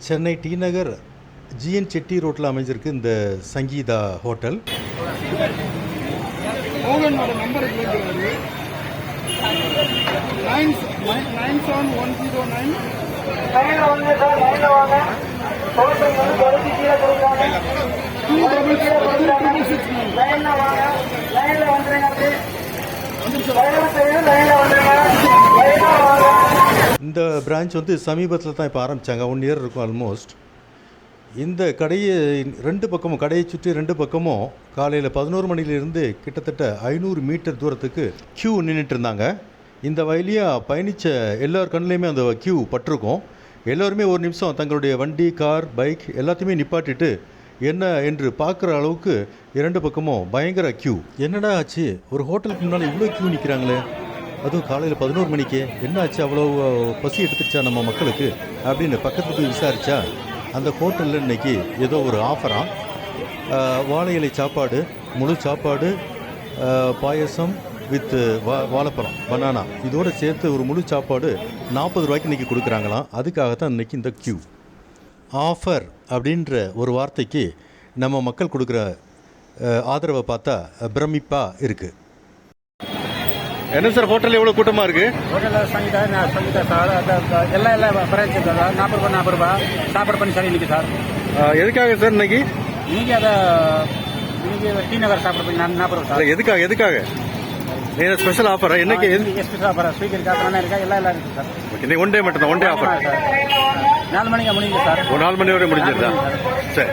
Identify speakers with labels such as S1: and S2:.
S1: Chennai T Nagar GN Chetty ரோட்டில் அமைஞ்சிருக்கு இந்த சங்கீதா ஹோட்டல்.
S2: மோகனோட நம்பர் கேட்குறாரு nine nine seven one zero nine two double double six nine
S1: இந்த பிரான்ச் வந்து சமீபத்தில் தான் இப்போ ஆரம்பித்தாங்க ஒன் இயர் இருக்கும் ஆல்மோஸ்ட் இந்த கடையை ரெண்டு பக்கமும் கடையை சுற்றி ரெண்டு பக்கமும் காலையில் பதினோரு மணிலேருந்து கிட்டத்தட்ட ஐநூறு மீட்டர் தூரத்துக்கு க்யூ நின்றுட்டு இருந்தாங்க இந்த வழியாக பயணித்த எல்லார் கண்ணிலையுமே அந்த க்யூ பட்டிருக்கும். எல்லோருமே ஒரு நிமிஷம் தங்களுடைய வண்டி கார் பைக் எல்லாத்தையுமே நிப்பாட்டிட்டு என்ன என்று பார்க்குற அளவுக்கு இரண்டு பக்கமும் பயங்கர க்யூ என்னடா ஆச்சு? ஒரு ஹோட்டலுக்கு முன்னால் இவ்வளோ க்யூ நிற்கிறாங்களே அதுவும் காலையில் பதினோரு மணிக்கு. என்னாச்சு? அவ்வளோ பசி எடுத்துருச்சா நம்ம மக்களுக்கு? அப்படின்னு பக்கத்துல போய் விசாரித்தா அந்த ஹோட்டலில் இன்னைக்கு ஏதோ ஒரு ஆஃபராக வாழை இலை சாப்பாடு முழு சாப்பாடு பாயசம் வித் வா வாழைப்பழம் பனானா இதோடு சேர்த்து ஒரு முழு சாப்பாடு நாற்பது ரூபாய்க்கு இன்றைக்கி கொடுக்குறாங்களாம். அதுக்காக தான் இன்றைக்கி இந்த க்யூ ஆஃபர் அப்படின்ற ஒரு வார்த்தைக்கு நம்ம மக்கள் கொடுக்குற ஆதரவை பார்த்தா பிரமிப்பாக இருக்குது என்ன சார் ஹோட்டல் எவ்வளோ கூட்டமாக இருக்குது
S3: ஹோட்டலில் சங்கீதா நான் சங்கீதா சார் அந்த அந்த எல்லா எல்லா பிரான்ச் இருக்கு சார். நாற்பது ரூபா நாற்பது ரூபா சாப்பாடு பண்ணி சார் இன்னைக்கு சார்.
S1: எதுக்காக சார் இன்னைக்கு?
S3: இன்னைக்கு அதை இன்னைக்கு டி நகர் சாப்பாடு பண்ணி நாற்பது ரூபா சார்.
S1: எதுக்காக எதுக்காக? ஸ்பெஷல் ஆஃபரா என்னைக்கு
S3: எஸ்பி சாப்பாடு ஸ்வீட் இருக்கா பனானா இருக்கா? எல்லாம் எல்லாம் இருக்கு சார்.
S1: இன்னைக்கு ஒன் டே மட்டும் தான் ஒன் டே ஆஃபர்
S3: நாலு மணிக்கு முடியுங்க சார்.
S1: ஒரு நாலு மணி வரை முடிஞ்சிருதா. சரி.